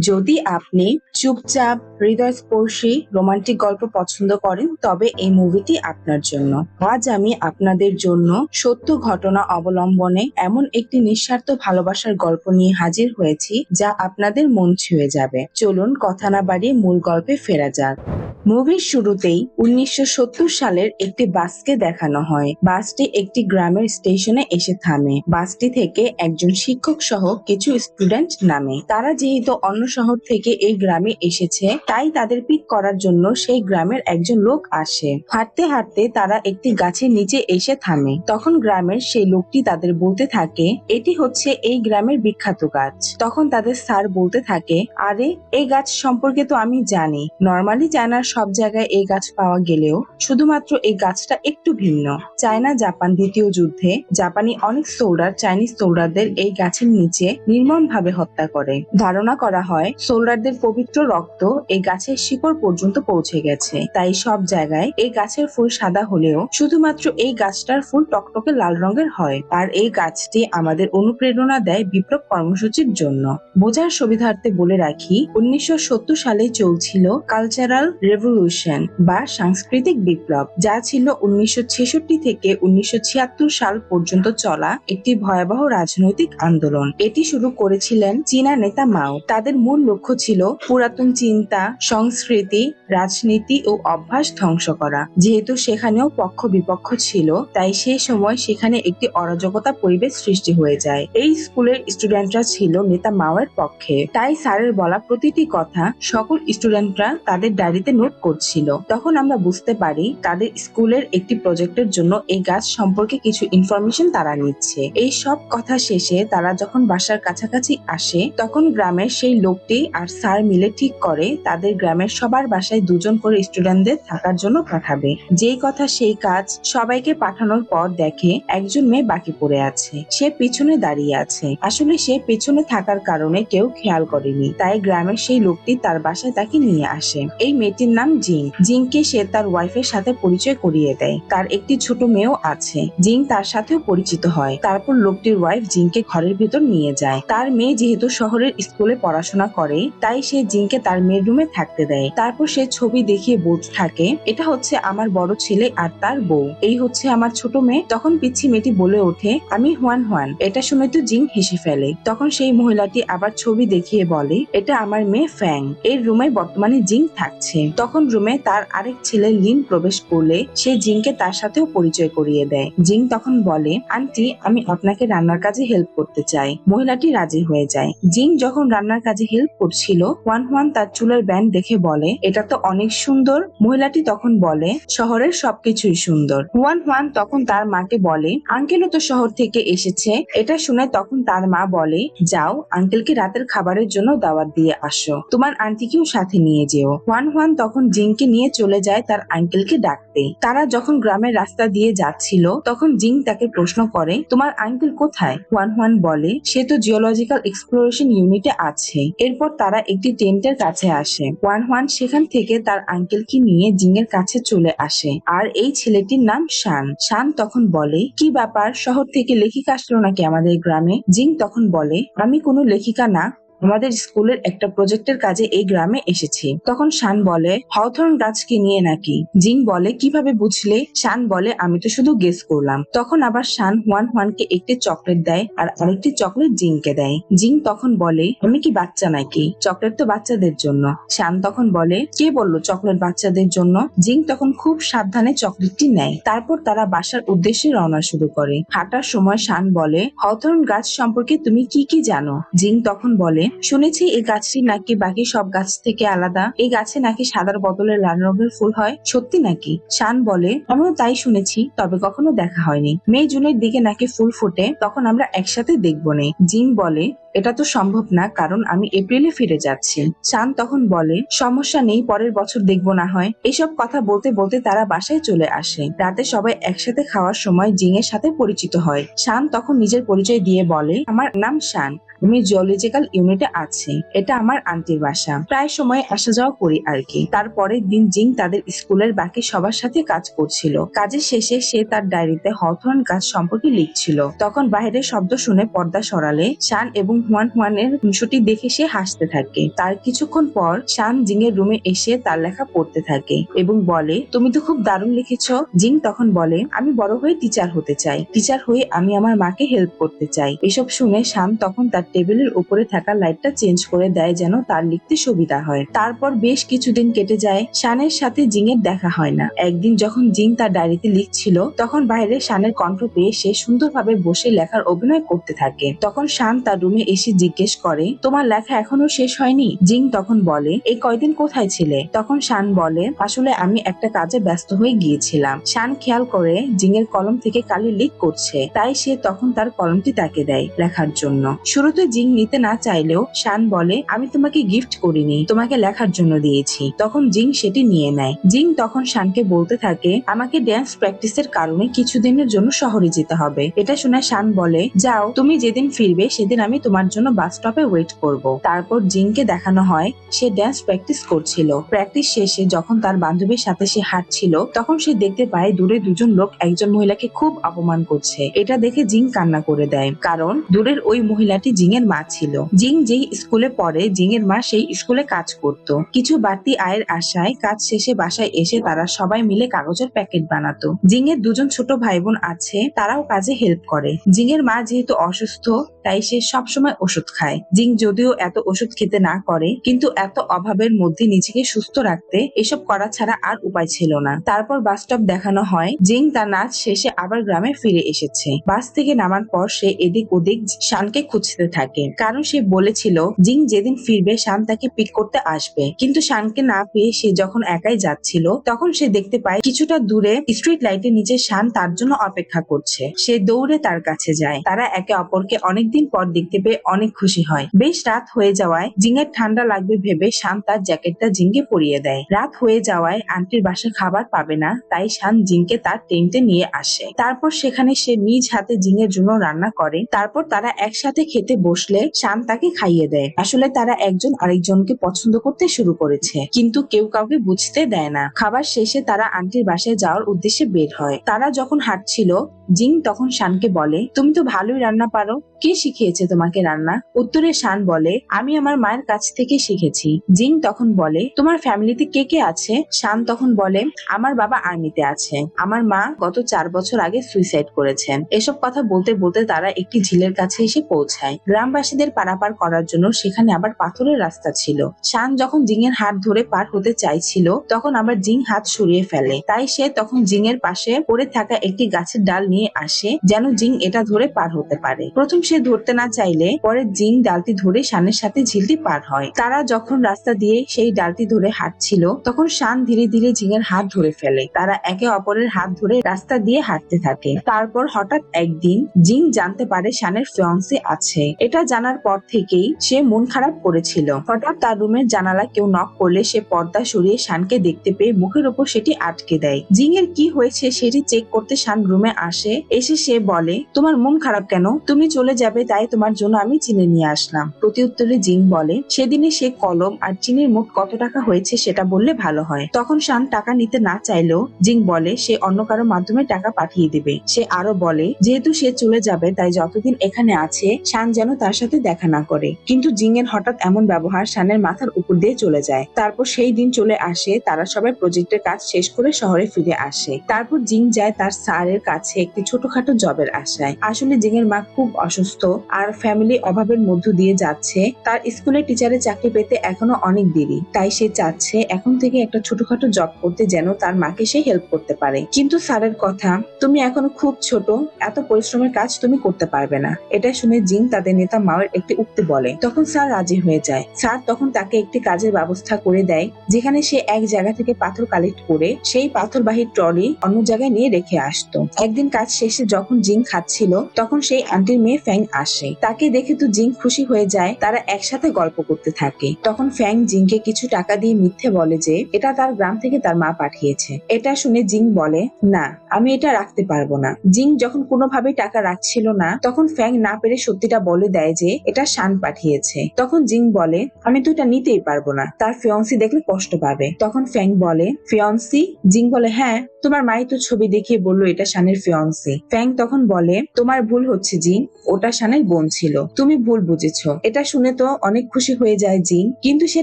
যদি আপনি চুপচাপ, হৃদয়স্পর্শী, রোমান্টিক গল্প পছন্দ করেন, তবে এই মুভিটি আপনার জন্য। আজ আমি আপনাদের জন্য সত্য ঘটনা অবলম্বনে এমন একটি নিঃস্বার্থ ভালোবাসার গল্প নিয়ে হাজির হয়েছি, যা আপনাদের মন ছুঁয়ে যাবে। চলুন কথা না বাড়িয়ে মূল গল্পে ফেরা যাক। মুভির শুরুতেই উনিশশো সত্তর সালের একটি বাসকে দেখানো হয়। বাসটি একটি গ্রামের স্টেশনে এসে থামে। বাসটি থেকে একজন শিক্ষক সহ কিছু স্টুডেন্ট নামে। তারা যেহেতু অন্য শহর থেকে এই গ্রামে এসেছে। তাই তাদের পিক করার জন্য সেই গ্রামের একজন লোক আসে। হাঁটতে হাঁটতে তারা একটি গাছের নিচে এসে থামে। তখন গ্রামের সেই লোকটি তাদের বলতে থাকে, এটি হচ্ছে এই গ্রামের বিখ্যাত গাছ। তখন তাদের স্যার বলতে থাকে, আরে, এই গাছ সম্পর্কে তো আমি জানি। নর্মালি চায়নার সব জায়গায় এই গাছ পাওয়া গেলেও শুধুমাত্র এই গাছটা একটু ভিন্ন। চায়না জাপান দ্বিতীয় যুদ্ধে জাপানি অনেক সোল্ডার চাইনিজ সোল্ডারদের এই গাছের নিচে নির্মম ভাবে হত্যা করে। ধারণা করা হয় সোল্ডারদের পবিত্র রক্ত এই গাছের শিকড় পর্যন্ত পৌঁছে গেছে। তাই সব জায়গায় এই গাছের ফুল সাদা হলেও শুধুমাত্র এই গাছটার ফুল টকটকে লাল রঙের হয় আর এই গাছটি আমাদের অনুপ্রেরণা দেয় বিপ্লব কর্মসূচির জন্য। বোঝার সুবিধার্থে বলে রাখি, উনিশশো সালে চলছিল কালচারাল রেভলিউশন বা সাংস্কৃতিক বিপ্লব, যা ছিল উনিশশো ছেষট্টি থেকে উনিশশো ছিয়াত্তর সাল পর্যন্ত চলা একটি ভয়াবহ রাজনৈতিক আন্দোলন। এটি শুরু করেছিলেন চীনা নেতা মাও। তাদের মূল লক্ষ্য ছিল পুরাতন চিন্তা, সংস্কৃতি, রাজনীতি ও অভ্যাস ধ্বংস করা। যেহেতু সেখানেও পক্ষ বিপক্ষ ছিল, তাই সেই সময় সেখানে একটি অরাজকতা পরিবেশ সৃষ্টি হয়ে যায়। এই স্কুলের স্টুডেন্টরা ছিল নেতা মাওয়ের পক্ষে। তাই স্যারের বলা প্রতিটি কথা সকল স্টুডেন্টরা তাদের ডায়েরিতে নোট করছিল। তখন আমরা বুঝতে পারি তাদের স্কুলের একটি প্রজেক্টের জন্য এই গাছ সম্পর্কে কিছু ইনফরমেশন তারা নিচ্ছে। এই সব কথা শেষে তারা যখন বাসার কাছাকাছি আসে, তখন গ্রামের সেই লোকটি আর স্যার মিলে ঠিক করে তাদের গ্রামের সবার বাসায় দুজন করে স্টুডেন্টদের থাকার জন্য পাঠাবে। যেই কথা সেই কাজ সবাইকে পাঠানোর পর দেখে একজন মেয়ে বাকি পড়ে আছে। সে পিছনে দাঁড়িয়ে আছে। আসলে সে পেছনে থাকার কারণে কেউ খেয়াল করেনি। তাই গ্রামের সেই লোকটি তার বাসায় তাকে নিয়ে আসে। এই মেয়েটির নাম জিং জিংকে সে তার ওয়াইফের সাথে পরিচয় করিয়ে দেয়। তার একটি ছোট মেয়েও আছে। জিং তার সাথেও পরিচিত হয়। তারপর লোকটির ওয়াইফ জিংকে ঘরের ভেতর নিয়ে যায়। তার মেয়ে যেহেতু শহরের স্কুলে পড়াশোনা করে, তাই সে জিংকে তার মেয়ের রুমে থাকতে দেয়। তারপর সে ছবি দেখিয়ে বলতে থাকে, এটা হচ্ছে আমার বড় ছেলে আর তার বউ। এই হচ্ছে আমার ছোট মেয়ে। তখন পিচ্ছি মেয়েটি বলে ওঠে, আমি হুয়ান হুয়ান, এটা শুনে তো জিং হেসে ফেলে। তখন সেই মহিলাটি আবার ছবি দেখিয়ে বলে, এটা আমার মেয়ে ফ্যাং, এর রুমে বর্তমানে জিং থাকছে। তখন রুমে তার আরেক ছেলে লিন প্রবেশ করলে, সে জিংকে তার সাথেও পরিচয় করিয়ে দেয়। জিং তখন বলে, আন্টি, আমি আপনাকে রান্নার কাজে হেল্প করতে চাই। মহিলাটি রাজি হয়ে যায়। জিং যখন রান্নার কাজে হেল্প করছিল, ওয়ান ওয়ান তার চুলের ব্যান্ড দেখে বলে, এটা তো অনেক সুন্দর। মহিলাটি তখন বলে, শহরের সবকিছুই সুন্দর। ওয়ান ওয়ান তখন তার মাকে বলে, আঙ্কেলও তো শহর থেকে এসেছে। এটা শুনে তখন তার মা বলে, যাও, আঙ্কেলকে রাতের খাবারের জন্য দাওয়াত দিয়ে আসো। তোমার আন্টিকেও সাথে নিয়ে যেও। ওয়ান ওয়ান তখন জিংকে নিয়ে চলে যায় তার আঙ্কেলকে ডাকতে। তারা যখন গ্রামের রাস্তা দিয়ে যাচ্ছিল, তখন জিং তাকে প্রশ্ন করে, তোমার আঙ্কেল কোথায়? ওয়ান ওয়ান বলে, সে তো জিওলজিক্যাল এক্সপ্লোরেশন ইউনিটে আছে। এরপর তারা একটি টেন্টের কাছে আসে। ওয়ান ওয়ান সেখান থেকে তার আঙ্কেলকে নিয়ে জিং এর কাছে চলে আসে। আর এই ছেলেটির নাম শান। শান তখন বলে, কি ব্যাপার? শহর থেকে লেখিকা আসলো নাকি আমাদের গ্রামে? জিং তখন বলে, আমি কোনো লেখিকা না। আমাদের স্কুলের একটা প্রজেক্টের কাজে এই গ্রামে এসেছি। তখন শান বলে হথর্ন গাছকে নিয়ে নাকি? জিং বলে, কীভাবে বুঝলে? শান বলে, আমি তো শুধু গেস করলাম। তখন আবার শান ওয়ান ওয়ানকে একটি চকলেট দেয় আর আরেকটি চকলেট জিংকে দেয়। জিং তখন বলে, আমি কি বাচ্চা নাকি? চকলেট তো বাচ্চাদের জন্য। শান তখন বলে, কে বলল চকলেট বাচ্চাদের জন্য? জিং তখন খুব সাবধানে চকলেটটি নেয়। তারপর তারা বাসার উদ্দেশ্যে রওনা শুরু করে। হাঁটার সময় শান বলে হথর্ন গাছ সম্পর্কে তুমি কি কি জানো? জিং তখন বলে শুনেছি এই গাছটি নাকি বাকি সব গাছ থেকে আলাদা। এই গাছে নাকি সাদার বদলে লাল রঙের ফুল হয়? সত্যি নাকি? শান বলে, আমিও তাই শুনেছি, তবে কখনো দেখা হয়নি। মে, জুনের দিকে নাকি ফুল ফুটে, তখন আমরা একসাথে দেখব নে। জিম বলে এটা তো সম্ভব না, কারণ আমি এপ্রিলে ফিরে যাচ্ছি। শান তখন বলে, সমস্যা নেই, পরের বছর দেখব না হয়। এসব কথা বলতে বলতে তারা বাসায় চলে আসে। রাতে সবাই একসাথে খাওয়ার সময় জিং এর সাথে পরিচিত হয়। শান তখন নিজের পরিচয় দিয়ে বলে, আমার নাম শান। আমি জিওলজিক্যাল ইউনিটে আছি। এটা আমার আন্টির বাসা। প্রায় সময় আসা যাওয়া করি আর কি। তারপরের দিন জিং তাদের স্কুলের বাকি সবার সাথে কাজ করছিল। কাজের শেষে সে তার ডায়েরিতে হথর্ন কাজ সম্পর্কে লিখছিল। তখন বাইরের শব্দ শুনে পর্দা সরালে, শান এবং হুয়ান হুয়ানের খুনসুটি দেখে সে হাসতে থাকে। তার কিছুক্ষণ পর শান জিং এর রুমে এসে তার লেখা পড়তে থাকে এবং বলে, তুমি তো খুব দারুণ লিখেছ। জিং তখন বলে, আমি বড় হয়ে টিচার হতে চাই। টিচার হয়ে আমি আমার মাকে হেল্প করতে চাই। এসব শুনে শান তখন তার টেবিলের উপরে থাকা লাইটটা চেঞ্জ করে দেয় যেন তার লিখতে সুবিধা হয়। তারপর বেশ কিছুদিন কেটে যায়, শানের সাথে জিং এর দেখা হয় না। একদিন যখন জিং তার ডায়েরিতে লিখছিল, তখন বাইরে শানের কণ্ঠ পেয়ে সে সুন্দরভাবে বসে লেখার অভিনয় করতে থাকে। তখন শান তার রুমে এসে জিজ্ঞেস করে, তোমার লেখা এখনও শেষ হয়নি? জিং তখন বলে এই কয়দিন কোথায় ছিলে? তখন শান বলে, আসলে আমি একটা কাজে ব্যস্ত হয়ে গিয়েছিলাম। শান খেয়াল করে জিং এর কলম থেকে কালি লিক করছে, তাই সে তখন তার কলমটি তাকে দেয় লেখার জন্য। শুরুতে জিং নিতে না চাইলেও শান বলে, আমি তোমাকে গিফট করিনি, তোমাকে লেখার জন্য দিয়েছি। তখন জিং সেটি নিয়ে নেয়। জিং তখন শানকে বলতে থাকে, আমাকে ড্যান্স প্র্যাকটিসের কারণে কিছুদিনের জন্য শহরে যেতে হবে। এটা শুনে শান বলে, যাও, তুমি যেদিন ফিরবে সেদিন আমি তোমার জন্য বাস স্টপে ওয়েট করব। তারপর জিংকে দেখানো হয়, সে ড্যান্স প্র্যাকটিস করছিল। প্র্যাকটিস শেষে যখন তার বান্ধবীর সাথে সে হাঁটছিল, তখন সে দেখতে পায় দূরে দুজন লোক একজন মহিলাকে খুব অপমান করছে। এটা দেখে জিং কান্না করে দেয়, কারণ দূরের ওই মহিলাটি জিং এর মা ছিল। জিং যেই স্কুলে পড়ে জিং এর মা সেই স্কুলে কাজ করত। কিছু বাড়তি আয়ের আশায় কাজ শেষে বাসায় এসে তারা সবাই মিলে কাগজের প্যাকেট বানাতো। জিং এর দুজন ছোট ভাই বোন আছে, তারাও কাজে হেল্প করে। জিং এর মা যেহেতু অসুস্থ, তাই সে সবসময় ওষুধ খায়। জিং যদিও এত ওষুধ খেতে না করে, কিন্তু এত অভাবের মধ্যে নিজেকে সুস্থ রাখতে এসব করা ছাড়া আর উপায় ছিল না। তারপর বাস স্টপ দেখানো হয়। জিং তার নাচ শেষে আবার গ্রামে ফিরে এসেছে। বাস থেকে নামার পর সে এদিক ওদিক শানকে খুঁজতে থাকে। কারণ সে বলেছিল জিং যেদিন ফিরবে, শান তাকে পিক করতে আসবে। কিন্তু শানকে না পেয়ে সে যখন একাই যাচ্ছিল, তখন সে দেখতে পায়, কিছুটা দূরে স্ট্রিট লাইটের নিচে শান তার জন্য অপেক্ষা করছে। সে দৌড়ে তার কাছে যায়। তারা একে অপরকে অনেকদিন পর দেখতে পেয়ে অনেক খুশি হয়। বেশ রাত হয়ে যাওয়ায় জিঙের ঠান্ডা লাগবে ভেবে শান তার জ্যাকেটটা জিঙ্গে পরিয়ে দেয়। রাত হয়ে যাওয়ায় আন্টির বাসায় খাবার পাবে না, তাই শান জিংকে তার টেন্টে নিয়ে আসে। তারপর সেখানে সে নিজ হাতে জিঙের জন্য রান্না করে। তারপর তারা একসাথে খেতে বসলে শান তাকে খাইয়ে দেয়। আসলে তারা একজন আরেকজনকে পছন্দ করতে শুরু করেছে, কিন্তু কেউ কাউকে বুঝতে দেয় না। খাবার শেষে তারা আন্টির বাসায় যাওয়ার উদ্দেশ্যে বের হয়। তারা যখন হাঁটছিল জিং তখন শানকে বলে, তুমি তো ভালোই রান্না পারো কে শিখিয়েছে তোমাকে রান্না? উত্তরে শান বলে, আমি আমার মায়ের কাছ থেকে শিখেছি। জিং তখন বলে, তোমার ফ্যামিলিতে কে কে আছে? শান তখন বলে, আমার বাবা আর্মিতে আছে। আমার মা গত চার বছর আগে সুইসাইড করেছেন। এসব কথা বলতে বলতে তারা একটি ঝিলের কাছে এসে পৌঁছায়। গ্রামবাসীদের পারাপার করার জন্য সেখানে আবার পাথরের রাস্তা ছিল। শান যখন জিং এর হাত ধরে পার হতে চাইছিল, তখন আবার জিং হাত সরিয়ে ফেলে। তাই সে তখন জিং এর পাশে পড়ে থাকা একটি গাছের ডাল নিয়ে আসে, যেন জিং এটা ধরে পার হতে পারে। প্রথম সে ধরতে না চাইলে পরে জিং ডালটি ধরে শানের সাথে ঝিলটি পার হয়। তারা যখন রাস্তা দিয়ে সেই ডালটি ধরে হাঁটছিল, তখন শান ধীরে ধীরে জিঙের হাত ধরে ফেলে। তারা একে অপরের হাত ধরে রাস্তা দিয়ে হাঁটতে থাকে। তারপর হঠাৎ একদিন জিং জানতে পারে শানের ফিয়ন্সে আছে। এটা জানার পর থেকেই সে মন খারাপ করেছিল। হঠাৎ তার রুমের জানালা কেউ নক করলে সে পর্দা সরিয়ে শানকে দেখতে পেয়ে মুখের ওপর সেটি আটকে দেয়। জিং এর কি হয়েছে সেটি চেক করতে শান রুমে আসে। এসে সে বলে, তোমার মন খারাপ কেন? তুমি চলে যাবে, তাই তোমার জন্য আমি চিনে নিয়ে আসলাম। প্রতি উত্তরে জিং বলে, সেদিনে সে কলম আর চিনির মোট কত টাকা হয়েছে সেটা বললে ভালো হয়। তখন শান টাকা নিতে না চাইলেও জিং বলে, সে অন্য কারও মাধ্যমে টাকা পাঠিয়ে দেবে। সে আরও বলে, যেহেতু সে চলে যাবে, তাই যতদিন এখানে আছে, শান যেন তার সাথে দেখা না করে। কিন্তু জিং এর হঠাৎ এমন ব্যবহার শানের মাথার উপর দিয়ে চলে যায়। তারপর সেই দিন চলে আসে, তারা সবাই প্রজেক্টের কাজ শেষ করে শহরে ফিরে আসে। তারপর জিং যায় তার স্যারের কাছে একটি ছোটখাটো জবের আশায়। আসলে জিং এর মা খুব অসুস্থ। আর ফ্যামিলি অভাবের মধ্য দিয়ে যাচ্ছে, তার স্কুলে টিচারের চাকরি পেতে এখনও অনেক দেরি। তাই সে চাচ্ছে এখন থেকে একটা ছোটখাটো জব করতে যেন তার মাকে সে হেল্প করতে পারে। কিন্তু স্যারের কথা, তুমি এখনও খুব ছোট, এত পরিশ্রমের কাজ তুমি করতে পারবে না। এটা শুনে জিং তাদের নেতা মাওয়ের একটি উক্তি বলে। তখন স্যার রাজি হয়ে যায়। স্যার তখন তাকে একটি কাজের ব্যবস্থা করে দেয়, যেখানে সে এক জায়গা থেকে পাথর কালেক্ট করে সেই পাথরবাহী ট্রলি অন্য জায়গায় নিয়ে রেখে আসতো। একদিন কাজ শেষে যখন জিং খাচ্ছিল, তখন সেই আন্টির মেয়ে ফ্যাং আসে। তাকে দেখে তো জিং খুশি হয়ে যায়, তারা একসাথে গল্প করতে থাকে। তখন ফ্যাং জিংকে কিছু টাকা দিয়ে মিথ্যে বলে যে, এটা তার গ্রাম থেকে তার মা পাঠিয়েছে। এটা শুনে জিং বলে, না, আমি এটা রাখতে পারব না। জিং যখন কোনোভাবেই টাকা রাখছিল না, তখন ফ্যাং না পেরে সত্যিটা বলে দেয় যে, এটা শান পাঠিয়েছে। তখন জিং বলে, আমি তো এটা নিতেই পারব না। তার ফিয়ন্সি দেখলে কষ্ট পাবে। তখন ফ্যাং বলে, ফিয়ন্সি? জিং বলে হ্যাঁ তোমার মাই তো ছবি দেখিয়ে বলল এটা শানের ফিয়ন্সি। ফ্যাং তখন বলে, তোমার ভুল হচ্ছে জিং ওটা শানের বোন ছিল। তুমি ভুল বুঝেছ। এটা শুনে তো অনেক খুশি হয়ে যায় জিং কিন্তু সে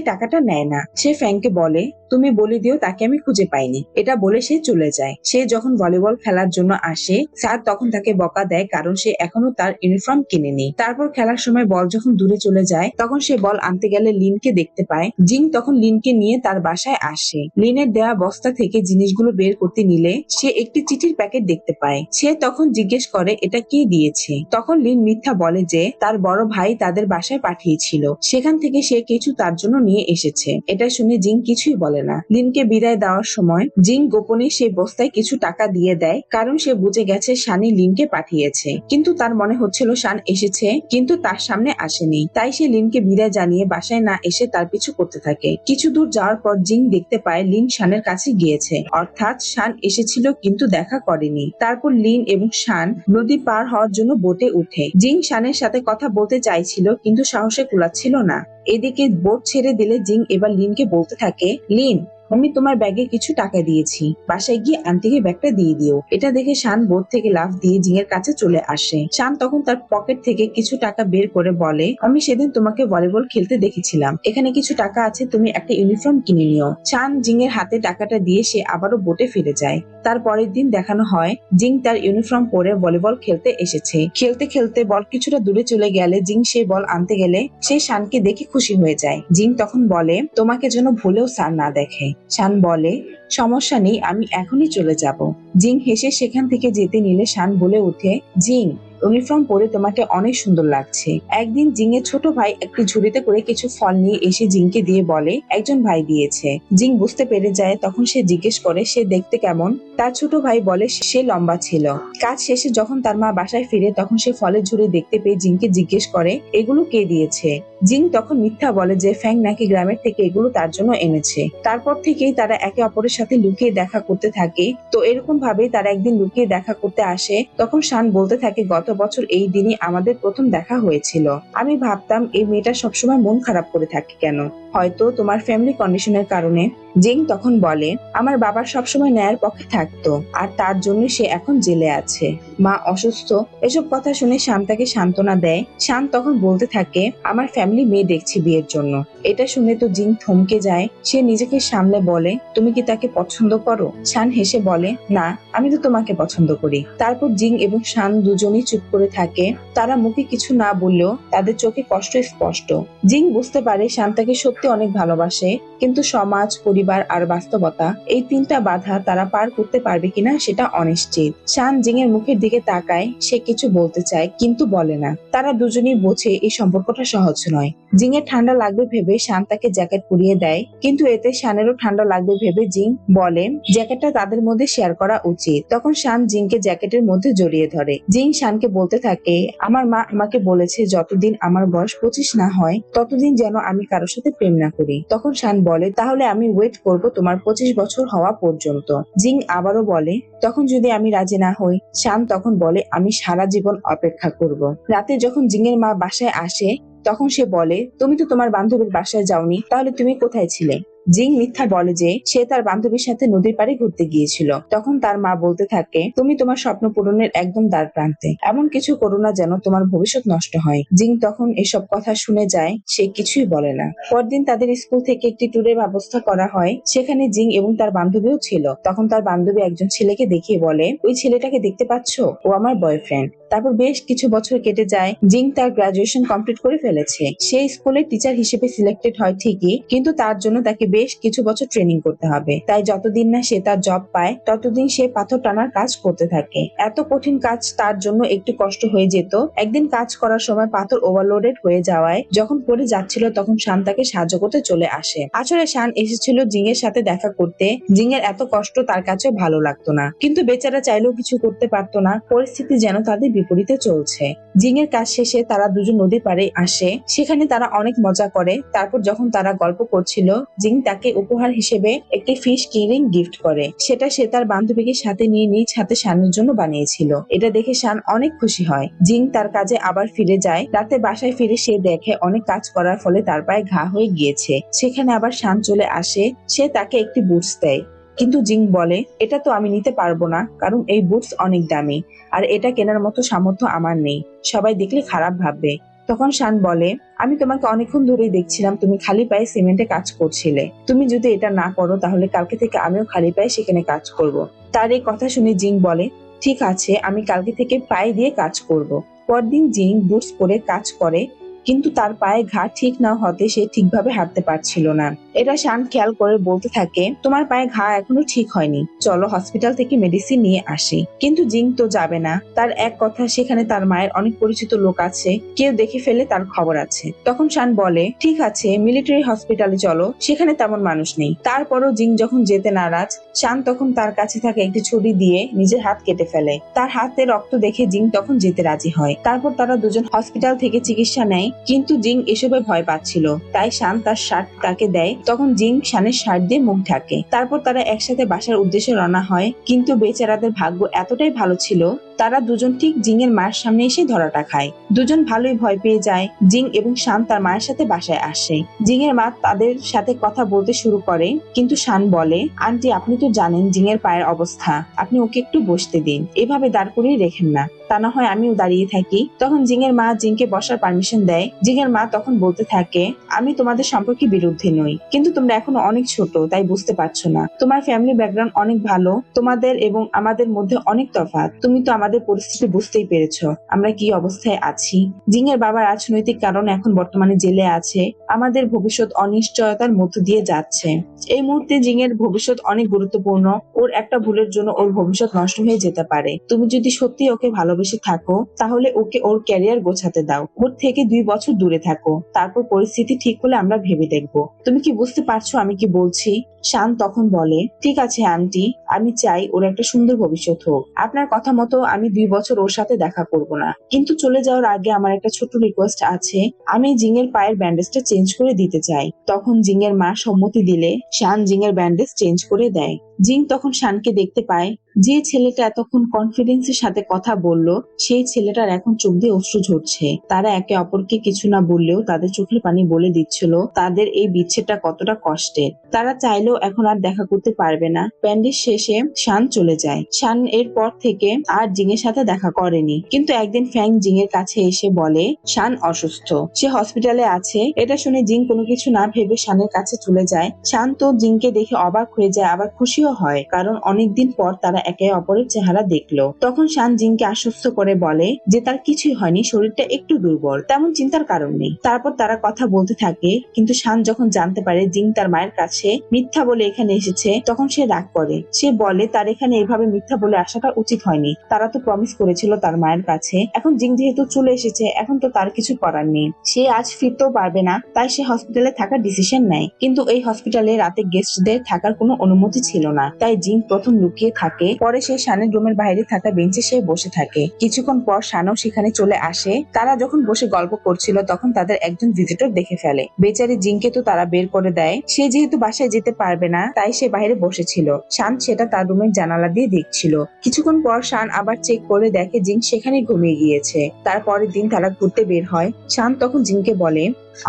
টাকাটা নেয় না। সে ফ্যাংকে বলে, তুমি বলে দিও, তাকে আমি খুঁজে পাইনি। এটা বলে সে চলে যায়। সে যখন ভলিবল খেলার জন্য আসে, স্যার তখন তাকে বকা দেয় কারণ সে এখনও তার ইউনিফর্ম কিনেনি। তারপর খেলার সময় বল যখন দূরে চলে যায়, তখন সে বল আনতে গেলে লিনকে দেখতে পায়। জিং তখন লিনকে নিয়ে তার বাসায় আসে। লিনের দেয়া বস্তা থেকে জিনিসগুলো বের করতে নিলে সে একটি চিঠির প্যাকেট দেখতে পায়। সে তখন জিজ্ঞেস করে, এটা কে দিয়েছে? তখন লিন মিথ্যা বলে যে তার বড় ভাই তাদের বাসায় পাঠিয়েছিল। সেখান থেকে সে কিছু তার জন্য নিয়ে এসেছে। এটা শুনে জিং কিছুই বলে না। লিনকে বিদায় দেওয়ার সময় জিং গোপনে সেই বস্তায় কিছু টাকা দিয়ে দেয়, কারণ সে বুঝে গেছে শানি লিনকে পাঠিয়েছে। কিন্তু তার মনে হচ্ছিল শান এসেছে, কিন্তু তার সামনে আসেনি। তাই সে লিনকে বিদায় জানিয়ে বাসায় না এসে তার পিছু করতে থাকে। কিছু দূর যাওয়ার পর জিং দেখতে পায় লিন শানের কাছে গিয়েছে। অর্থাৎ শান এসেছিল কিন্তু দেখা করেনি। তারপর লিন এবং শান নদী পার হওয়ার জন্য বোটে উঠে। জিং শানের সাথে কথা বলতে চাইছিল, কিন্তু সাহসে কুলাচ্ছিল না। এদিকে বোট ছেড়ে দিলে জিং এবার লিনকে বলতে থাকে, লিন আমি তোমার ব্যাগে কিছু টাকা দিয়েছি। বাসায় গিয়ে আন্টিকে ব্যাগটা দিয়ে দিও। এটা দেখে শান বোর্ড থেকে লাফ দিয়ে জিঙের কাছে চলে আসে। শান তখন তার পকেট থেকে কিছু টাকা বের করে বলে আমি সেদিন তোমাকে ভলিবল খেলতে দেখেছিলাম। এখানে কিছু টাকা আছে, তুমি একটা ইউনিফর্ম কিনে নিও। শান জিঙের হাতে টাকাটা দিয়ে সে আবারও বোটে ফিরে যায়। তার পরের দিন দেখানো হয় জিং তার ইউনিফর্ম পরে ভলিবল খেলতে এসেছে। খেলতে খেলতে বল কিছুটা দূরে চলে গেলে জিং সে বল আনতে গেলে সে শানকে দেখে খুশি হয়ে যায়। জিং তখন বলে, তোমাকে যেন ভুলেও স্যার না দেখে। শান বলে, সমস্যা নেই, আমি এখনই চলে যাব। জিং হেসে সেখান থেকে যেতে নিলে শান বলে ওঠে জিং ইউনিফর্ম পরে তোমাকে অনেক সুন্দর লাগছে। একদিন জিং এর ছোট ভাই একটি ঝুড়িতে করে কিছু ফল নিয়ে এসে জিংকে দিয়ে বলে, একজন ভাই দিয়েছে। জিং বুঝতে পেরে যায়, তখন সে জিজ্ঞেস করে, সে দেখতে কেমন? তার ছোট ভাই বলে, সে লম্বা ছিল। কাজ শেষে যখন তার মা বাসায় ফিরে, তখন সে ফলের ঝুড়ি দেখতে পেয়ে জিংকে জিজ্ঞেস করে, এগুলো কে দিয়েছে? জিং তখন মিথ্যা বলে যে, ফ্যাং নাকি গ্রামের থেকে এগুলো তার জন্য এনেছে। তারপর থেকেই তারা একে অপরের সাথে লুকিয়ে দেখা করতে থাকে। তো এরকম ভাবে তারা একদিন লুকিয়ে দেখা করতে আসে। তখন শান বলতে থাকে, গত বছর এই দিনই আমাদের প্রথম দেখা হয়েছিল। আমি ভাবতাম, এই মেয়েটা সবসময় মন খারাপ করে থাকে কেন? হয়তো তোমার ফ্যামিলি কন্ডিশনের কারণে। জিং তখন বলে, আমার বাবা সবসময় ন্যায়ের পক্ষে থাকতো, আর তার জন্য সে এখন জেলে আছে। মা অসুস্থ, এসব কথা শুনে শান তাকে সান্ত্বনা দেয়। শান তখন বলতে থাকে, আমার ফ্যামিলি মেয়ে দেখছি বিয়ের জন্য। এটা শুনে তো জিং থমকে যায়। সে নিজেকে সামলে বলে, তুমি কি তাকে পছন্দ করো? শান হেসে বলে, না, আমি তো তোমাকে পছন্দ করি। তারপর জিং এবং শান দুজনেই চুপ করে থাকে, তারা মুখে কিছু না বললেও তাদের চোখে কষ্ট স্পষ্ট। জিং বুঝতে পারে শান তাকে সত্যি অনেক ভালোবাসে, কিন্তু সমাজ, পরিবার আর বাস্তবতা, এই তিনটা বাধা তারা পার করতে পারবে কিনা সেটা অনিশ্চিত। শান জিং এর মুখের দিকে তাকায়, সে কিছু বলতে চায়, কিন্তু বলে না। তারা দুজনেই বোঝে এই সম্পর্কটা সহজ নয়। জিং এর ঠান্ডা লাগবে ভেবে শান তাকে জ্যাকেট পরিয়ে দেয়, কিন্তু এতে শানেরও ঠান্ডা লাগবে ভেবে জিং বলে, জ্যাকেটটা তাদের মধ্যে শেয়ার করা উচিত। তখন শান জিংকে জ্যাকেটের মধ্যে জড়িয়ে ধরে। জিং শানকে বলতে থাকে, আমার মা আমাকে বলেছে, যতদিন আমার বয়স পঁচিশ না হয়, ততদিন যেন আমি কারোর সাথে প্রেম না করি। তখন শান বলে, তাহলে আমি ওয়েট করব তোমার পঁচিশ বছর হওয়া পর্যন্ত। জিং আবারও বলে, তখন যদি আমি রাজি না হই, শান তখন বলে, আমি সারা জীবন অপেক্ষা করব। রাতে যখন জিংয়ের মা বাসায় আসে, তখন সে বলে, তুমি তো তোমার বান্ধবীর বাসায় যাওনি, তাহলে তুমি কোথায় ছিলে? জিং মিথ্যা বলে যে সে তার বান্ধবীর সাথে নদীর পাড়ে ঘুরতে গিয়েছিল। তখন তার মা বলতে থাকে, তুমি তোমার স্বপ্ন পূরণের একদম দ্বার প্রান্তে। এমন কিছু করো না যেন তোমার ভবিষ্যৎ নষ্ট হয়। জিং তখন এসব কথা শুনে যায়, সে কিছুই বলে না। পরদিন তাদের স্কুল থেকে একটি ট্যুরের ব্যবস্থা করা হয়। সেখানে জিং এবং তার বান্ধবীও ছিল। তখন তার বান্ধবী একজন ছেলেকে দেখিয়ে বলে, ওই ছেলেটাকে দেখতে পাচ্ছ? ও আমার বয়ফ্রেন্ড। তারপর বেশ কিছু বছর কেটে যায়। জিং তার গ্রাজুয়েশন কমপ্লিট করে ফেলেছে। সে স্কুলে টিচার হিসেবে সিলেক্টেড হয় ঠিকই, কিন্তু তার জন্য তাকে বেশ কিছু বছর ট্রেনিং করতে হবে। তাই যতদিন না সে তার জব পায়, ততদিন সে পাথর টানার কাজ করতে থাকে। এত কঠিন কাজ তার জন্য একটু কষ্ট হয়ে যেত। একদিন কাজ করার সময় পাথর ওভারলোডেড হয়ে যাওয়ায় যখন পড়ে যাচ্ছিল তখন শান তাকে সাহায্য করতে চলে আসে। আসলে শান এসেছিল জিং এর সাথে দেখা করতে। জিং এর এত কষ্ট তার কাছে ভালো লাগতো না। কিন্তু বেচারা চাইলেও কিছু করতে পারতো না। পরিস্থিতি যেন তাদের বিপরীতে চলছে। জিং এর কাজ শেষে তারা দুজন নদীর পাড়ে আসে। সেখানে তারা অনেক মজা করে। তারপর যখন তারা গল্প করছিল, জিং তাকে উপহার হিসেবে একটি ফিশ কিরিং গিফট করে। সেটা সে তার বান্ধবীকে সাথে নিয়ে নিজ হাতে শানের জন্য বানিয়েছিল। এটা দেখে শান অনেক খুশি হয়। জিং তার কাজে আবার ফিরে যায়। রাতে বাসায় ফিরে সে দেখে অনেক কাজ করার ফলে তার পায়ে ঘা হয়ে গিয়েছে। সেখানে আবার শান চলে আসে। সে তাকে একটি বুটস দেয়। কিন্তু জিং বলে, এটা তো আমি নিতে পারব না, কারণ এই বুটস অনেক দামি, আর এটা কেনার মতো সামর্থ্য আমার নেই সবাই দেখলে খারাপ ভাববে তখন শান বলে, আমি তোমাকে অনেকক্ষণ ধরেই দেখছিলাম, তুমি খালি পায়ে সিমেন্টে কাজ করছিলে তুমি যদি এটা না করো, তাহলে কালকে থেকে আমিও খালি পায়ে সেখানে কাজ করব। তার এই কথা শুনে জিং বলে, ঠিক আছে, আমি কালকে থেকে পায়ে দিয়ে কাজ করব। পরদিন জিং বুটস পরে কাজ করে কিন্তু তার পায়ে ঘা ঠিক না হতে সে ঠিকভাবে হাঁটতে পারছিল না। এটা শান খেয়াল করে বলতে থাকে, তোমার পায়ে ঘা এখনও ঠিক হয়নি। চলো হসপিটাল থেকে মেডিসিন নিয়ে আসি। কিন্তু জিং তো যাবে না। তার এক কথা, সেখানে তার মায়ের অনেক পরিচিত লোক আছে। কেউ দেখে ফেলে তার খবর আছে। তখন শান বলে, ঠিক আছে, মিলিটারি হসপিটালে চলো। সেখানে তেমন মানুষ নেই। তারপরও জিং যখন যেতে নারাজ, শান তখন তার কাছে থাকে একটি ছুরি দিয়ে নিজের হাত কেটে ফেলে। তার হাতে রক্ত দেখে জিং তখন যেতে রাজি হয়। তারপর তারা দুজন হসপিটাল থেকে চিকিৎসা নেয়। কিন্তু জিং এসবে ভয় পাচ্ছিল। তাই শান তার শার্ট তাকে দেয়। তখন জিং শানের শার্ট দিয়ে মুখ ঢাকে। তারপর তারা একসাথে বাসার উদ্দেশ্যে রওনা হয়। কিন্তু বেচারাদের ভাগ্য এতটাই ভালো ছিল, তারা দুজন ঠিক জিং এর মায়ের সামনে এসে ধরাটা খায়। দুজন ভালোই ভয় পেয়ে যায়। জিং এবং শান তার মায়ের সাথে বাসায় আসে। জিং এর মা তাদের সাথে কথা বলতে শুরু করে। কিন্তু শান বলে, আন্টি, আপনি তো জানেন জিং এর পায়ের অবস্থা। আপনি ওকে একটু বসতে দিন। এভাবে দাঁড় করিয়ে রেখেন না। তা না হয় আমিও দাঁড়িয়ে থাকি। তখন জিং এর মা জিংকে বসার পারমিশন দেয়। জিং এর মা তখন বলতে থাকে, আমি তোমাদের সম্পর্কে বিরুদ্ধে নই। কিন্তু তোমরা এখন অনেক ছোট, তাই বুঝতে পারছ না। তোমার ফ্যামিলি ব্যাকগ্রাউন্ড অনেক ভালো, তোমাদের এবং আমাদের মধ্যে অনেক তফাৎ। তুমি তো আমাদের পরিস্থিতি বুঝতেই পেরেছ। আমরা কি অবস্থায় আছি? জিং এর বাবা রাজনৈতিক কারণে এখন বর্তমানে জেলে আছে। আমাদের ভবিষ্যৎ অনিশ্চয়তার মধ্য দিয়ে যাচ্ছে। এই মুহূর্তে জিং এর ভবিষ্যৎ অনেক গুরুত্বপূর্ণ। ওর একটা ভুলের জন্য ওর ভবিষ্যৎ নষ্ট হয়ে যেতে পারে। তুমি যদি সত্যি ওকে ভালোবেসে থাকো, তাহলে ওকে ওর ক্যারিয়ার গোছাতে দাও। ওর থেকে দুই বছর দূরে থাকো। তারপর পরিস্থিতি ঠিক হলে আমরা ভেবে দেখব। তুমি কি বুঝতে পারছ আমি কি বলছি? শান তখন বলে, ঠিক আছে, আন্টি। আমি চাই ওর একটা সুন্দর ভবিষ্যৎ হোক। আপনার কথা মতো আমি দুই বছর ওর সাথে দেখা করব না। কিন্তু চলে যাওয়ার আগে আমার একটা ছোট্ট রিকোয়েস্ট আছে। আমি জিঙের পায়ের ব্যান্ডেজটা চেঞ্জ করে দিতে চাই। তখন জিঙের মা সম্মতি দিলে, শান জিঙের ব্যান্ডেজ চেঞ্জ করে দেয়। জিং তখন শানকে দেখতে পায়। যে ছেলেটা এতক্ষণ কনফিডেন্সের সাথে কথা বলল, সেই ছেলেটার এখন চোখ দিয়ে অশ্রু ঝরছে। তারা একে অপরকে কিছু না বললেও তাদের চোখের পানি বলে দিচ্ছিল, তাদের এই বিচ্ছেদটা কতটা কষ্টের। তারা চাইলেও এখন আর দেখা করতে পারবে না। প্যান্ডের শেষে শান চলে যায়। শান এর পর থেকে আর জিঙের সাথে দেখা করেনি। কিন্তু একদিন ফ্যাং জিং এর কাছে এসে বলে, শান অসুস্থ। সে হসপিটালে আছে। এটা শুনে জিং কোনো কিছু না ভেবে শানের কাছে চলে যায়। শান তো জিংকে দেখে অবাক হয়ে যায়, আবার খুশিও হয়, কারণ অনেকদিন পর তারা একে অপরের চেহারা দেখল। তখন শান জিংকে আশ্বস্ত করে বলে যে তার কিছুই হয়নি, শরীরটা একটু দুর্বল, তেমন চিন্তার কারণ নেই। তারপর তারা কথা বলতে থাকে, কিন্তু শান যখন জানতে পারে জিং তার মায়ের কাছে মিথ্যা বলে এখানে এসেছে, তখন সে রাগ করে। সে বলে, তার এখানে এভাবে মিথ্যা বলে আসাটা উচিত হয়নি। তারা তো প্রমিস করেছিল তার মায়ের কাছে। এখন জিং যেহেতু চলে এসেছে, এখন তো তার কিছু করার নেই। সে আজ ফিরতেও পারবে না, তাই সে হসপিটালে থাকার ডিসিশন নেয়। কিন্তু এই হসপিটালে রাতে গেস্টদের থাকার কোনো অনুমতি ছিল না। তাই জিং প্রথম লুকিয়ে থাকে, পরে সে শানের রুমের বাইরে থাকা বেঞ্চে সে বসে থাকে। কিছুক্ষণ পর শানও সেখানে চলে আসে। তারা যখন বসে গল্প করছিল, তখন তাদের একজন ভিজিটর দেখে ফেলে। বেচারি জিংকে তো তারা বের করে দেয়। সে যেহেতু বাসায় যেতে পারবে না, তাই সে বাইরে বসেছিল। শান সেটা তার রুমের জানালা দিয়ে দেখছিল। কিছুক্ষণ পর শান আবার চেক করে দেখে জিং সেখানে ঘুমিয়ে গিয়েছে। তারপরের দিন তারা ঘুরতে বের হয়। শান তখন জিংকে বলে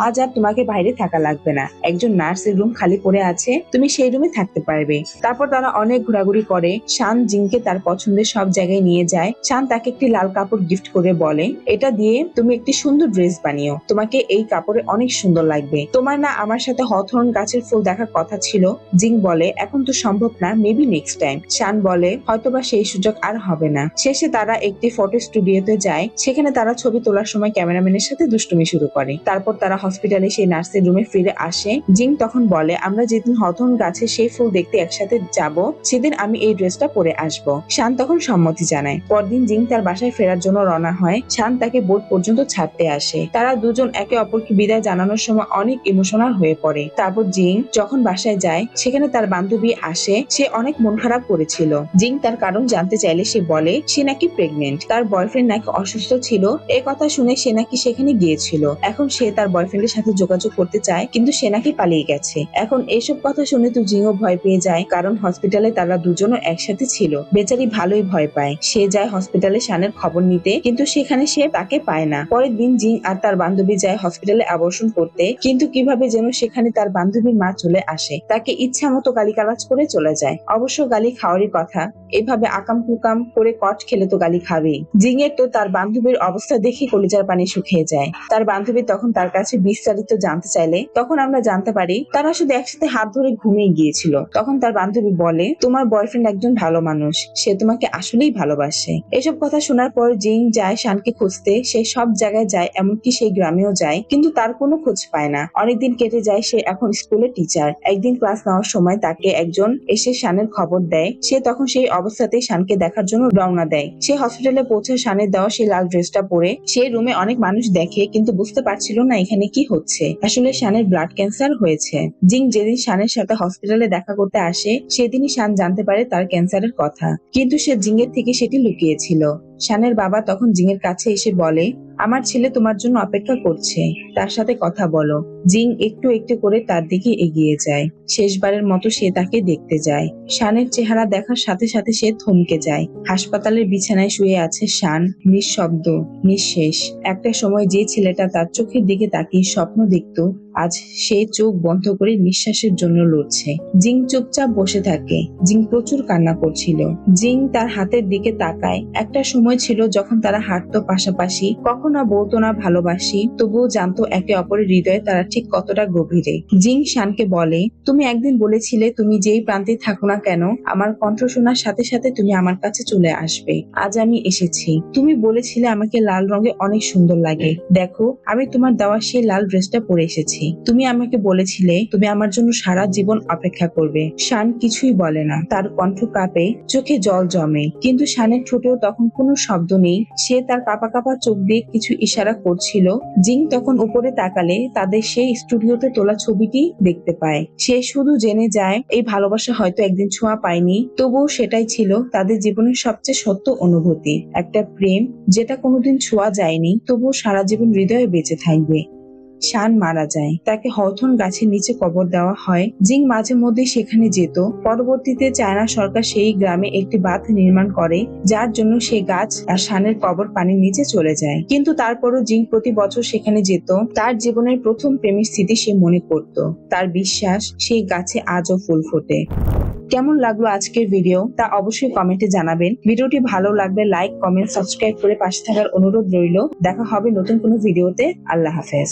আজ আর তোমাকে বাইরে থাকা লাগবে না। একজন নার্সের রুম খালি পড়ে আছে, তুমি সেই রুমে থাকতে পারবে। তারপর তারা অনেক ঘোরাঘুরি করে। শান জিংকে তার পছন্দের সব জায়গায় নিয়ে যায়। শান তাকে একটি লাল কাপড় গিফট করে বলে, এটা দিয়ে তুমি একটি সুন্দর ড্রেস বানিও। তোমাকে এই কাপড়ে অনেক সুন্দর লাগবে। তোমার না আমার সাথে হথর্ন গাছের ফুল দেখার কথা ছিল। জিং বলে, এখন তো সম্ভব না, মেবি নেক্সট টাইম শান বলে, হয়তোবা সেই সুযোগ আর হবে না। শেষে তারা একটি ফটো স্টুডিওতে যায়। সেখানে তারা ছবি তোলার সময় ক্যামেরাম্যানের সাথে দুষ্টুমি শুরু করে। তারপর তারা হসপিটালে সেই নার্সের রুমে ফিরে আসে। জিং তখন বলে, আমরা যেদিন হথর্ন গাছে সেই ফুল দেখতে একসাথে যাব, সেদিন আমি এই ড্রেসটা পরে আসব। শান তখন সম্মতি জানায়। পরদিন জিং তার বাসায় ফেরার জন্য রওনা হয়। শান তাকে বোর্ড পর্যন্ত ছাড়তে আসে। তারা দুজন একে অপরকে বিদায় জানানোর সময় অনেক ইমোশনাল হয়ে পড়ে। তারপর জিং যখন বাসায় যায়, সেখানে তার বান্ধবী আসে। সে অনেক মন খারাপ করেছিল। জিং তার কারণ জানতে চাইলে সে বলে, সে নাকি প্রেগনেন্ট তার বয়ফ্রেন্ড নাকি অসুস্থ ছিল। এ কথা শুনে সে নাকি সেখানে গিয়েছিল। এখন সে তার বয় বয়ফ্রেন্ডের সাথে যোগাযোগ করতে চায়, কিন্তু সে নাকি পালিয়ে গেছে। এখন এসব কথা শুনে তো জিংও ভয় পেয়ে যায়, কারণ হসপিটালে তারা দুজনও একসাথে ছিল। বেচারি ভালোই ভয় পায়। সে যায় হসপিটালে শানের খবর নিতে, কিন্তু সেখানে সে তাকে পায় না। পরের দিন জিং আর তার বান্ধবী যায় হসপিটালে আবর্ষণ করতে, কিন্তু কীভাবে যেন সেখানে তার বান্ধবীর মা চলে আসে, তাকে ইচ্ছা মতো গালিগালাজ করে চলে যায়। অবশ্য গালি খাওয়ারই কথা। এভাবে আকাম কুকাম করে কট খেলে তো গালি খাবেই। জিং এর তো তার বান্ধবীর অবস্থা দেখে কলিজার পানি শুকিয়ে যায়। তার বান্ধবী তখন তার কাছে বিস্তারিত জানতে চাইলে তখন আমরা জানতে পারি, তারা শুধু একসাথে হাত ধরে ঘুমিয়ে গিয়েছিল। তখন তার বান্ধবী বলে, তোমার বয়ফ্রেন্ড একজন ভালো মানুষ। সে তোমাকে আসলেই ভালোবাসে। এসব কথা শোনার পর জিং যায় শানকে খুঁজতে। সে সব জায়গায় যায়, এমনকি সেই গ্রামেও যায়, কিন্তু তার কোনো খোঁজ পায় না। অনেকদিন কেটে যায়, সে এখন স্কুলে টিচার একদিন ক্লাস নেওয়ার সময় তাকে একজন এসে শানের খবর দেয়। সে তখন সেই অবস্থাতেই শানকে দেখার জন্য রওনা দেয়। সে হসপিটালে পৌঁছে শানের দেওয়া সেই লাল ড্রেসটা পরে, সে রুমে অনেক মানুষ দেখে, কিন্তু বুঝতে পারছিল না এখানে কি হচ্ছে। আসলে শানের ব্লাড ক্যান্সার হয়েছে। জিং যেদিন শানের সাথে হসপিটালে দেখা করতে আসে, সেদিনই শান জানতে পারে তার ক্যান্সারের কথা। কিন্তু সে জিংয়ের থেকে সেটি লুকিয়েছিল। শানের বাবা তখন জিংয়ের কাছে এসে বলে, আমার ছেলে তোমার জন্য অপেক্ষা করছে। তার সাথে কথা বলো। জিং একটু একটু করে তার দিকে এগিয়ে যায়। শেষবারের মতো সে তাকে দেখতে যায়। শানের চেহারা দেখার সাথে সাথে সে থমকে যায়। হাসপাতালের বিছানায় শুয়ে আছে শান। নিঃশব্দ, নিঃশেষ। একটা সময় যে ছেলেটা তার চোখের দিকে তাকিয়ে স্বপ্ন দেখত আজ সে চোখ বন্ধ করে নিঃশ্বাসের জন্য লড়ছে। জিং চুপচাপ বসে থাকে। জিং প্রচুর কান্না করছিল। জিং তার হাতের দিকে তাকায়। একটা সময় ছিল যখন তারা হাঁটতো পাশাপাশি। কখনো বলতো না ভালোবাসি, তবুও জানতো একে অপরের হৃদয়ে তারা ঠিক কতটা গভীরে। জিং শানকে বলে, তুমি একদিন বলেছিলে তুমি যেই প্রান্তে থাকো না কেন, আমার কণ্ঠ শোনার সাথে সাথে তুমি আমার কাছে চলে আসবে। আজ আমি এসেছি। তুমি বলেছিলে আমাকে লাল রঙে অনেক সুন্দর লাগে। দেখো, আমি তোমার দেওয়া সেই লাল ড্রেসটা পরে এসেছি। তুমি আমাকে বলেছিলে, তুমি আমার জন্য সারা জীবন অপেক্ষা করবে। শান কিছুই বলে না। তার কণ্ঠ কাঁপে, চোখে জল জমে। কিন্তু শানের ঠোঁটেও তখন কোনো শব্দ নেই। সে তার কাপা কাপা চোখ দিয়ে কিছু ইশারা করছিল। জিং তখন উপরে তাকালে তাদের সেই স্টুডিওতে তোলা ছবিটি দেখতে পায়। সে শুধু জেনে যায়, এই ভালোবাসা হয়তো একদিন ছোঁয়া পায়নি। তবুও সেটাই ছিল তাদের জীবনের সবচেয়ে সত্য অনুভূতি। একটা প্রেম, যেটা কোনোদিন ছোঁয়া যায়নি, তবুও সারা জীবন হৃদয়ে বেঁচে থাকবে। শান মারা যায়। তাকে হথন গাছের নিচে কবর দেওয়া হয়। জিং মাঝে মধ্যে সেখানে যেত। পরবর্তীতে চায়না সরকার সেই গ্রামে একটি বাঁধ নির্মাণ করে, যার জন্য সে গাছ আর শানের কবর পানির নিচে চলে যায়। কিন্তু তারপরও জিং প্রতি বছর সেখানে যেত। তার জীবনের প্রথম প্রেমের স্মৃতি সে মনে করত। তার বিশ্বাস সেই গাছে আজও ফুল ফোটে। কেমন লাগল আজকের ভিডিও? তা অবশ্যই কমেন্টে জানাবেন। ভিডিওটি ভালো লাগলে লাইক, কমেন্ট, সাবস্ক্রাইব করে পাশে থাকার অনুরোধ রইল। দেখা হবে নতুন কোনো ভিডিওতে। আল্লাহ হাফেজ।